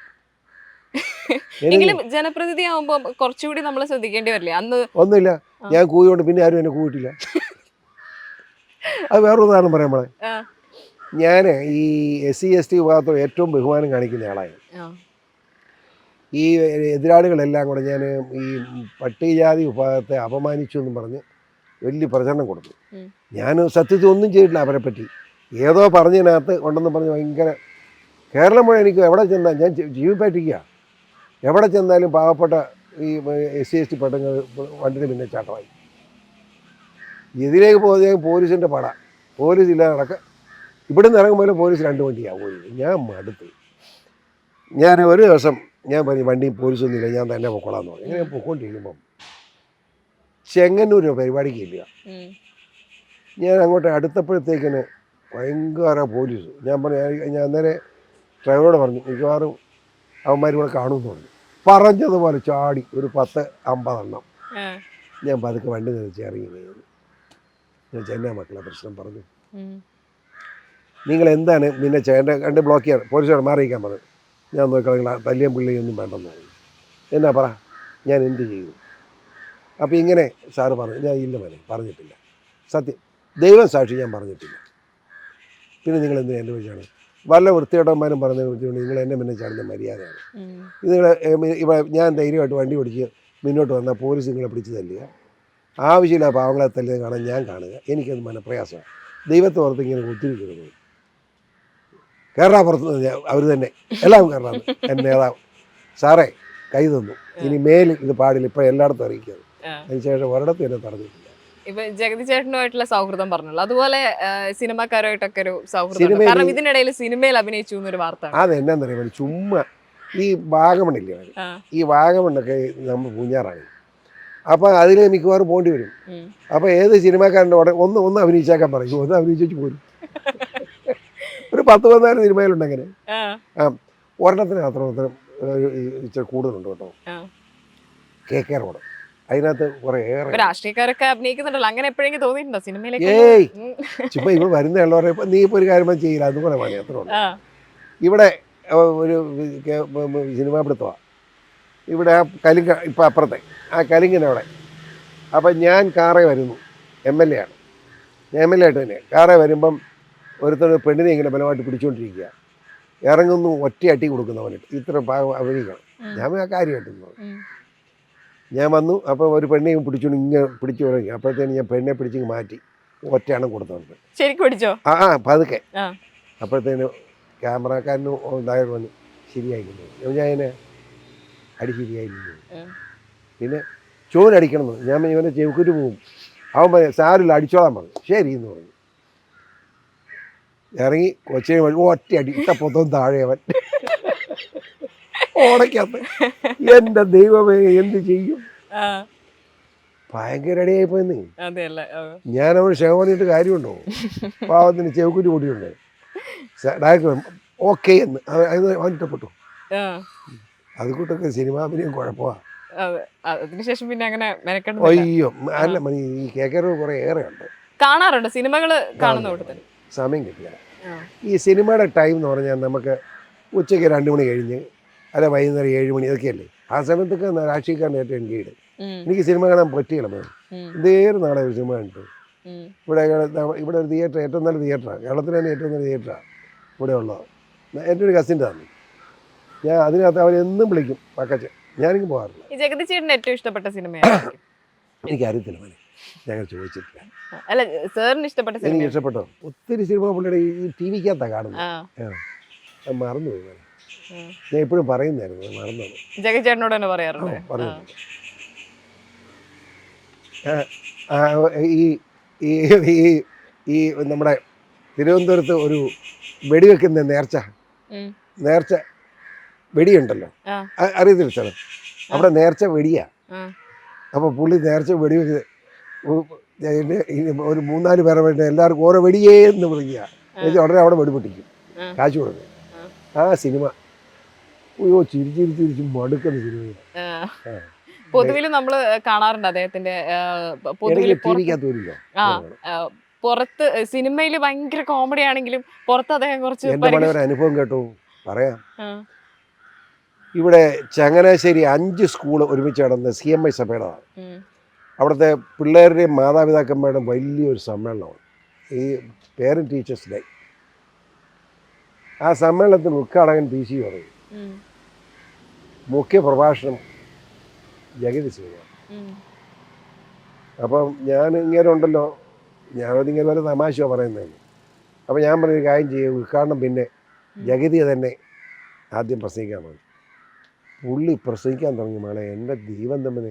എങ്കിലും ജനപ്രതിനിധി ആവുമ്പോ കുറച്ചുകൂടി നമ്മൾ ശ്രദ്ധിക്കേണ്ടി വരില്ലേ? അന്ന് ഒന്നുമില്ല. ഞാൻ കൂയോണ്ട് പിന്നെ ആരും എന്നെ കൂട്ടില്ല അത് വേറൊരു ഉദാഹരണം പറയാം നമ്മളെ ഞാൻ ഈ എസ് സി എസ് ടി വിഭാഗത്തോട് ഏറ്റവും ബഹുമാനം കാണിക്കുന്ന ആളായി. ഈ എതിരാളികളെല്ലാം കൂടെ ഞാൻ ഈ പട്ടികജാതി വിഭാഗത്തെ അപമാനിച്ചു എന്ന് പറഞ്ഞ് വലിയ പ്രചരണം കൊടുത്തു. ഞാൻ സത്യത്തിൽ ഒന്നും ചെയ്തിട്ടില്ല അവരെ പറ്റി. ഏതോ പറഞ്ഞതിനകത്ത് ഉണ്ടെന്ന് പറഞ്ഞ് ഭയങ്കര കേരളം മുഴുവൻ എനിക്ക് എവിടെ ചെന്നാൽ ഞാൻ ജി- ജീവിപ്പായിട്ടിരിക്കുക എവിടെ ചെന്നാലും പാവപ്പെട്ട ഈ എസ് സി എസ് ടി പെട്ടങ്ങൾ വണ്ടിയുടെ പിന്നെ ചാട്ടമായി. ഇതിലേക്ക് പോകുന്ന പോലീസിന്റെ പട. പോലീസ് ഇല്ലാതെ നടക്ക നിന്ന് ഇറങ്ങുമ്പോൾ പോലീസ് രണ്ട് വണ്ടിയാണ് പോയി ഞാൻ മടുത്തു. ഞാൻ ഒരു ദിവസം ഞാൻ പറഞ്ഞു വണ്ടി പോലീസൊന്നുമില്ല ഞാൻ തന്നെ പൊക്കോളാന്ന് പറഞ്ഞു. ഇങ്ങനെ പൊക്കോണ്ടിരിക്കുമ്പം ചെങ്ങന്നൂർ പരിപാടിക്ക് ഇല്ല. ഞാൻ അങ്ങോട്ട് അടുത്തപ്പോഴത്തേക്കിന് ഭയങ്കര പോലീസ്. ഞാൻ പറഞ്ഞു ഞാൻ- അന്നേരം ഡ്രൈവറോട് പറഞ്ഞു മിക്കവാറും അവന്മാർ ഇവിടെ കാണുമെന്ന് പറഞ്ഞു. പറഞ്ഞതുപോലെ ചാടി ഒരു പത്ത് അമ്പതെണ്ണം. ഞാൻ പതുക്കെ വണ്ടി നിറച്ച് ഇറങ്ങി കഴിഞ്ഞു ഞാൻ ചെന്നാ മക്കളെ പ്രശ്നം പറഞ്ഞു. നിങ്ങൾ എന്താണ് നിന്നെ ചേട്ടന്റെ കണ്ട് ബ്ലോക്ക് ചെയ്യാൻ പോലീസോട് മാറിയിക്കാൻ പറഞ്ഞു. ഞാൻ നോക്കിക്കളെ തല്ലിയും പിള്ളിയൊന്നും വേണ്ടെന്ന് പറഞ്ഞു. എന്നാ പറ ഞാൻ എന്ത് ചെയ്തു അപ്പോൾ ഇങ്ങനെ സാറ് പറഞ്ഞു. ഞാൻ ഇല്ല മനെ പറഞ്ഞിട്ടില്ല. സത്യം ദൈവം സാക്ഷി ഞാൻ പറഞ്ഞിട്ടില്ല. പിന്നെ നിങ്ങൾ എന്തിനാ എന്റെ വിളിച്ചാണ് വല്ല വൃത്തികെട്ടന്മാരും പറഞ്ഞതിനെ വിളിച്ചുകൊണ്ട് നിങ്ങൾ എന്നെ പിന്നെ ചാടുന്ന മര്യാദയാണ്. ഇത് നിങ്ങൾ ഇവിടെ ഞാൻ ധൈര്യമായിട്ട് വണ്ടി ഓടിച്ച് മുന്നോട്ട് വന്നാൽ പോലീസ് നിങ്ങളെ പിടിച്ച് തല്ലുക. ആവശ്യമില്ല പാവങ്ങളെ തല്ലിയത് കാണാൻ ഞാൻ കാണുക. എനിക്കത് മനപ്രയാസമാണ് ദൈവത്തെ ഓർത്ത് ഇങ്ങനെ ഒത്തിരിക്കുന്നത് കയറാ പുറത്ത് അവർ തന്നെ. എല്ലാം കയറാന്ന് എന്റെ നേതാവ്. സാറേ കൈ തന്നു. ഇനി മേൽ ഇത് പാടില്ല. ഇപ്പം എല്ലായിടത്തും അറിയിക്കുക ആ. അതിനുശേഷം ഒരിടത്തും എന്നെ തടഞ്ഞിട്ടില്ല. ഇപ്പൊ ജഗതി ചേട്ടനുമായിട്ടുള്ള സൗഹൃദം പറഞ്ഞല്ലോ. അതുപോലെ സിനിമാക്കാരുമായിട്ടൊക്കെ ഒരു സൗഹൃദം കാരണം ഇതിനിടയിൽ സിനിമയിൽ അഭിനയിച്ചു എന്നൊരു വാർത്ത. അത് എന്നാന്നറിയാം ചുമ്മാ ഈ വാഗമണില്ലേ ഈ വാഗമണ്ണൊക്കെ നമ്മൾ പൂഞ്ഞാറാണ്. അപ്പോൾ അതിൽ മിക്കവാറും പോണ്ടി വരും. അപ്പം അപ്പോൾ ഏത് സിനിമാക്കാരന്റെ ഉടനെ ഒന്ന് ഒന്ന് അഭിനയിച്ചേക്കാൻ പറയും. ഒന്ന് അഭിനയിച്ചു പോരും. ഒരു പത്ത് പതിനാല് സിനിമയിലുണ്ട് അങ്ങനെ ആ, ഒരെണ്ണത്തിന് അത്ര അത്ര ഇച്ചിരി കൂടുതലുണ്ട് കേട്ടോ. K K road. അതിനകത്ത് കുറേ ഏറെ രാഷ്ട്രീയക്കാരൊക്കെ അഭിനയിക്കുന്നുണ്ടല്ലോ. അങ്ങനെ എപ്പോഴെങ്കിലും തോന്നിയിട്ടുണ്ടോ സിനിമയിലേക്ക്? ഏയ്. ഇപ്പം ഇവിടെ വരുന്ന ഉള്ളവരെ ഇപ്പൊ നീ ഇപ്പൊ ഒരു കാര്യം ചെയ്യില്ല അതുപോലെ മതി അത്ര ഇവിടെ ഒരു സിനിമാ പിടുത്തമാണ് ഇവിടെ ആ കലിങ്ക ഇപ്പം അപ്പുറത്തെ ആ കലിങ്ങിനവിടെ അപ്പം ഞാൻ കാറേ വരുന്നു എം എൽ എ ആണ്. ഞാൻ എം എൽ എ ആയിട്ട് തന്നെ കാറേ വരുമ്പം ഒരുത്തർ പെണ്ണിനെ ഇങ്ങനെ ബലമായിട്ട് പിടിച്ചുകൊണ്ടിരിക്കുക ഇറങ്ങുന്നു ഒറ്റ അട്ടി കൊടുക്കുന്നവനിട്ട് ഇത്ര ഭാഗം അഭിനയിക്കണം ഞാൻ ആ കാര്യമായിട്ട്. ഞാൻ വന്നു അപ്പോൾ ഒരു പെണ്ണെയും പിടിച്ചുകൊണ്ട് ഇങ്ങനെ പിടിച്ചു തുടങ്ങി അപ്പോഴത്തേന് ഞാൻ പെണ്ണെ പിടിച്ച് മാറ്റി. ഒറ്റയാണ് കൊടുത്തവർക്ക്. ശരിക്കും പിടിച്ചോ? ആ ആ പതുക്കെ. അപ്പോഴത്തേന് ക്യാമറക്കാരനും ഉണ്ടായത് വന്നു ശരിയായിരുന്നു ഞാൻ അതിനെ അടി ശരിയായിരിക്കും. പിന്നെ ചോരടിക്കണം എന്ന് ഞാൻ ഇവനെ ചെവിക്കൂറ്റ് പോകും. അവൻ പറയും സാരില്ല അടിച്ചോളാൻ പറഞ്ഞു. ശരി എന്ന് പറഞ്ഞു. ഇറങ്ങി കൊച്ചിനെ വഴി ഒറ്റ അടി ഇട്ട പൊത്തം താഴെ അവൻ. ഓടയ്ക്കകത്ത്. എന്റെ ദൈവമേ എന്ത് ചെയ്യും? ഭയങ്കര അടിയായി പോയെന്ന്. അതെ അല്ലേ ഞാൻ അവൻ ക്ഷമ പറഞ്ഞിട്ട് കാര്യമുണ്ടോ? പാവത്തിന് ചെവുക്കുരു പൊടിയുണ്ട്. ഡയറക്ടർ ഓക്കെ എന്ന്. അവൻ ഇഷ്ടപ്പെട്ടു ആ. സിനിമാ അഭിനയം കുഴപ്പമാണ് അതെ അതിനുശേഷം പിന്നെ അങ്ങനെ മെനക്കെടുന്നില്ല. അയ്യോ അല്ല മണി ഈ കേക്കറ് കുറേ ഏറെ ഉണ്ട് കാണാറുണ്ട് സിനിമകൾ കാണുന്ന കൂട്ടത്തിൽ സമയം കിട്ടില്ല. ഈ സിനിമയുടെ ടൈം എന്ന് പറഞ്ഞാൽ നമുക്ക് ഉച്ചയ്ക്ക് രണ്ട് മണി കഴിഞ്ഞ് അല്ല വൈകുന്നേരം ഏഴ് മണി ഇതൊക്കെയല്ലേ? ആ സമയത്തൊക്കെ രാഷ്ട്രീയക്കാരന്റെ ഏറ്റവും എൻഗേഡ് എനിക്ക് സിനിമ കാണാൻ പറ്റിയില്ല ഇതേറെ നാളെ ഒരു സിനിമ കണ്ടു. ഇവിടെ ഇവിടെ ഒരു തിയേറ്റർ ഏറ്റവും നല്ല തിയേറ്ററാണ് കേരളത്തിൽ തന്നെ ഏറ്റവും നല്ല തിയേറ്ററാണ് ഇവിടെ ഉള്ളത് എന്റെ ഒരു കസിന്റെ തന്നെ. ഞാൻ അതിനകത്ത് അവരെന്നും വിളിക്കും പക്കച്ച് ഞാനിങ്ങനെ പോകാറില്ല. ഈ ജഗതി ചേട്ടന് ഏറ്റവും ഇഷ്ടപ്പെട്ട സിനിമയായിരിക്കും എനിക്കറിയത്തില്ല മോനെ. ഞങ്ങൾ ചോദിച്ചിട്ടില്ല. അല്ല സാറിന് ഇഷ്ടപ്പെട്ട എനിക്ക് സിനിമ ഇഷ്ടപ്പെട്ടോ. ഒത്തിരി സിനിമ പുള്ളിയുടെ ഈ ടി വിക്കകത്താണ് കാണുന്നത്. മറന്നുപോയി മോനെ. ഞാൻ എപ്പോഴും പറയുന്നതായിരുന്നു മറന്നു ജഗതി ചേട്ടനോട് തന്നെ പറയാറുണ്ട്. ഈ ഈ ഈ ഈ നമ്മുടെ തിരുവനന്തപുരത്ത് ഒരു വെടിവെക്കുന്ന നേർച്ച. നേർച്ച വെടിയുണ്ടല്ലോ. അറിയത്തില്ല സ്ഥലം അവിടെ നേർച്ച വെടിയാ. അപ്പൊ അപ്പോൾ പുള്ളി നേർച്ച വെടി ഒരു മൂന്നാൽ പേരെ വേണ്ട എല്ലാവർക്കും ഓരോ വെടിയേ എന്ന് പറയുക. എന്നിട്ട് ഉടനെ അവിടെ വെടിപൊട്ടിക്കും. കാശ് കൊടുക്കും ആ. സിനിമ. അയ്യോ ചിരി ചിരി ചിരിച്ച് മടുക്കുന്ന സിനിമയാണ്. പൊതുവിൽ നമ്മൾ കാണാറുണ്ട് അദ്ദേഹത്തിന്റെ പുറത്ത് സിനിമയിൽ ഭയങ്കര കോമഡി ആണെങ്കിലും പുറത്ത് അദ്ദേഹം കുറച്ച് അനുഭവം കേട്ടു. പറയാം. ഇവിടെ ചങ്ങനാശ്ശേരി അഞ്ച് സ്കൂൾ ഒരുമിച്ച് നടന്ന സി എം ഐ സമ്മേളനമാണ്. അവിടുത്തെ പിള്ളേരുടെയും മാതാപിതാക്കന്മാരുടെയും വലിയൊരു സമ്മേളനമാണ്. ഈ പേരന്റ് ടീച്ചേഴ്സ് ഡേ ആ സമ്മേളനത്തിന് ഉദ്ഘാടകൻ പി സി പറയും. മുഖ്യ പ്രഭാഷണം ജഗതി സിംഗ് അപ്പം ഞാൻ ഇങ്ങനെ ഉണ്ടല്ലോ. ഞാനതിങ്ങനെ വരെ തമാശയോ പറയുന്നതെന്ന് അപ്പം ഞാൻ പറഞ്ഞൊരു കാര്യം ചെയ്യും ഉദ്ഘാടനം പിന്നെ ജഗതിയെ തന്നെ ആദ്യം പ്രസംഗിക്കാൻ പറഞ്ഞു. പുള്ളി പ്രസംഗിക്കാൻ തുടങ്ങി മകളെ. എന്റെ ദൈവം തമ്മിൽ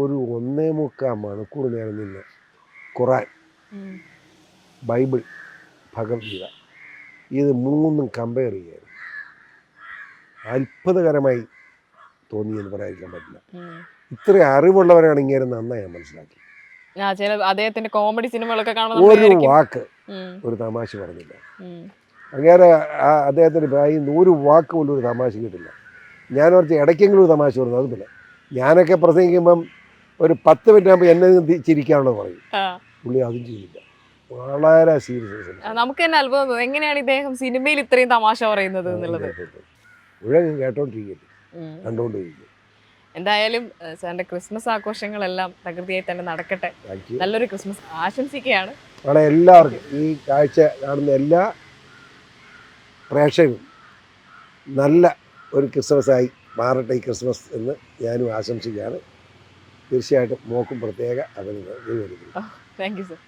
ഒരു ഒന്നേ മുക്കാൽ മണിക്കൂർ നേരം നിന്ന് ഖുറാൻ ബൈബിൾ ഭഗവത്ഗീത ഇത് മൂന്നും കമ്പയർ ചെയ്യായിരുന്നു അത്ഭുതകരമായി തോന്നിയെന്ന് പറയാതിരിക്കാൻ പറ്റില്ല. ഇത്ര അറിവുള്ളവരാണ് ഇങ്ങനെ നന്നായി ഞാൻ മനസ്സിലാക്കി. അദ്ദേഹത്തിന്റെ കോമഡി സിനിമകളൊക്കെ ഒരു വാക്ക് ഒരു തമാശ പറഞ്ഞില്ല. അങ്ങേരെ അങ്ങനെ ആ ഒരു വാക്ക് പോലും ഒരു തമാശ കിട്ടില്ല. ഞാൻ ഓർത്ത് ഇടയ്ക്കെങ്കിലും തമാശ പറഞ്ഞു പിന്നെ. ഞാനൊക്കെ പ്രസംഗിക്കുമ്പം ഒരു പത്ത് മിനിറ്റ് ആകുമ്പോൾ എന്നെ ചിരിക്കാനുള്ളത് പറയും. പുള്ളി അതും ചെയ്തില്ല. വളരെ സീരിയസ് നമുക്ക് തന്നെ അത്ഭുതം. എങ്ങനെയാണ് ഇദ്ദേഹം സിനിമയിൽ ഇത്രയും തമാശ പറയുന്നത് എന്നുള്ളത്? മുഴുവൻ കേട്ടോണ്ടിരിക്കട്ടെ ഉം. കണ്ടുകൊണ്ടിരിക്കും എന്തായാലും സാറിന്റെ ക്രിസ്മസ് ആഘോഷങ്ങളെല്ലാം തകൃതിയായി തന്നെ നടക്കട്ടെ. നല്ലൊരു ക്രിസ്മസ് ആശംസിക്കുകയാണ്. അവിടെ എല്ലാവർക്കും ഈ കാഴ്ച കാണുന്ന എല്ലാ പ്രേക്ഷകരും നല്ല ഒരു ക്രിസ്മസായി മാറട്ടെ ഈ ക്രിസ്മസ് എന്ന് ഞാനും ആശംസിക്കുകയാണ്. തീർച്ചയായിട്ടും മോക്കും പ്രത്യേക അഭിനന്ദനം. Thank you sir